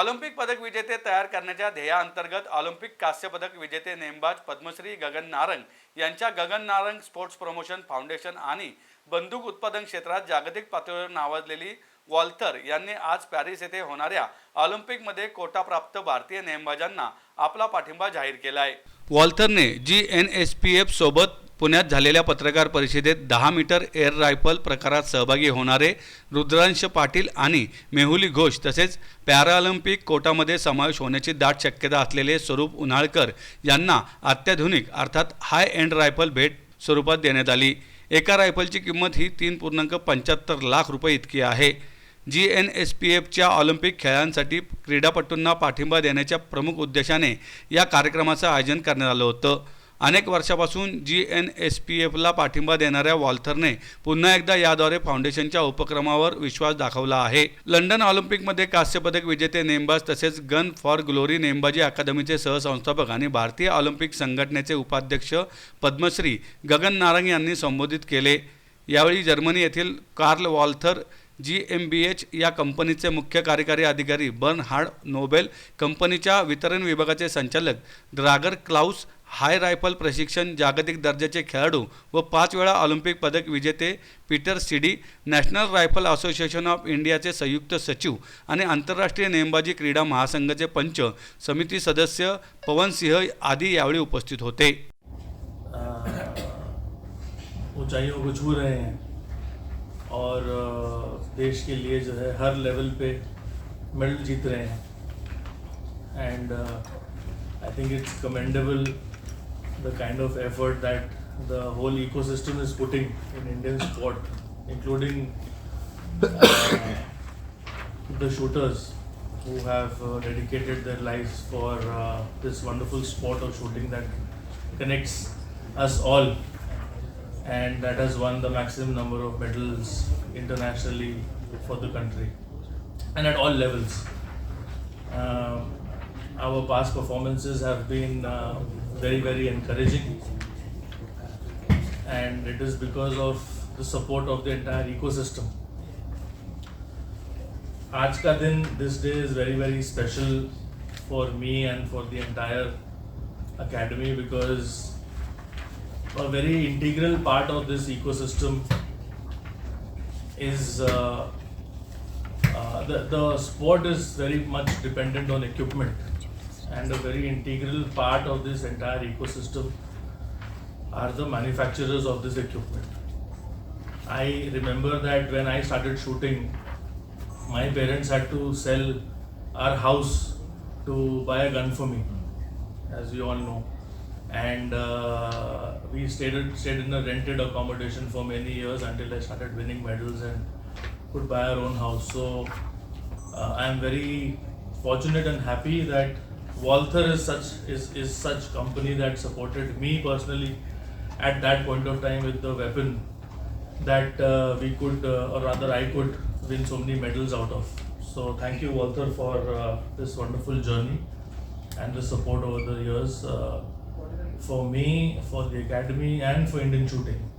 Olympic पदक विजेते तयार करण्याच्या ध्येयाअंतर्गत ऑलिम्पिक कांस्य पदक विजेते नेमबाज पद्मश्री गगन नारंग यांच्या Gagan Narang sports promotion foundation आणि बंदूक उत्पादन क्षेत्रात जागतिक पातळीवर नावाजलेली वॉल्थर यांनी आज पॅरिस येथे होणाऱ्या ऑलिम्पिकमध्ये कोटाप्राप्त भारतीय नेमबाजांना आपला पाठिंबा जाहीर केला आहे वॉल्थरने G N S P F सोबत पुण्यात झालेल्या पत्रकार परिषदेत दहा मीटर एअर रायफल प्रकारात सहभागी होणारे रुद्रांश पाटील आणि मेहुली घोष तसेच पॅराऑलिम्पिक कोटामध्ये समावेश होण्याची दाट शक्यता असलेले स्वरूप उन्हाळकर यांना अत्याधुनिक अर्थात हाय एंड रायफल भेट स्वरूपात देण्यात आली. एका रायफलची किंमत ही तीन पूर्णांक पंच्याहत्तर लाख रुपये इतकी आहे. जी एन एस पी एफच्या ऑलिम्पिक खेळांसाठी क्रीडापटूंना पाठिंबा देण्याच्या प्रमुख उद्देशाने या कार्यक्रमाचं आयोजन करण्यात आलं होतं. अनेक वर्षापासून जी एन एस पी एफला पाठिंबा देणाऱ्या वॉल्थरने पुन्हा एकदा याद्वारे फाउंडेशनच्या उपक्रमावर विश्वास दाखवला आहे. लंडन ऑलिम्पिकमध्ये कांस्यपदक विजेते नेमबाज तसेच गन फॉर ग्लोरी नेमबाजी अकादमीचे सहसंस्थापक आणि भारतीय ऑलिम्पिक संघटनेचे उपाध्यक्ष पद्मश्री गगन नारंग यांनी संबोधित केले. यावेळी जर्मनी येथील Carl Walther G M B H या कंपनीचे मुख्य कार्यकारी अधिकारी बर्न हार्ड नोबेल कंपनीच्या वितरण विभागाचे संचालक ड्रागर क्लाउस हाय रायफल प्रशिक्षण जागतिक दर्जाचे खेळाडू व पाच वेळा ऑलिम्पिक पदक विजेते Peter Sidi national rifle association of इंडियाचे संयुक्त सचिव आणि आंतरराष्ट्रीय नेमबाजी क्रीडा महासंघाचे पंच समिती सदस्य पवन सिंह आदी यावेळी उपस्थित होते. ऊंचाइयों को छू रहे हैं और देश के लिए जो है हर लेवल पे मेडल जीत रहे हैं। And I think it's commendable the kind of effort that the whole ecosystem is putting in Indian sport, including uh, the shooters who have uh, dedicated their lives for uh, this wonderful sport of shooting that connects us all and that has won the maximum number of medals internationally for the country and at all levels. Uh, our past performances have been uh, very, very encouraging and it is because of the support of the entire ecosystem. आज का दिन this day is very very special for me and for the entire academy because a very integral part of this ecosystem is uh, uh, the, the sport is very much dependent on equipment and a very integral part of this entire ecosystem are the manufacturers of this equipment. I remember that when I started shooting, my parents had to sell our house to buy a gun for me, as we all know. And uh, we stayed, stayed in a rented accommodation for many years until I started winning medals and could buy our own house. So uh, I am very fortunate and happy that Walther is such is, is such company that supported me personally at that point of time with the weapon that uh, we could, uh, or rather, I could win so many medals out of. So, thank you, Walther for uh, this wonderful journey and the support over the years uh, for me, for the academy, and for Indian shooting.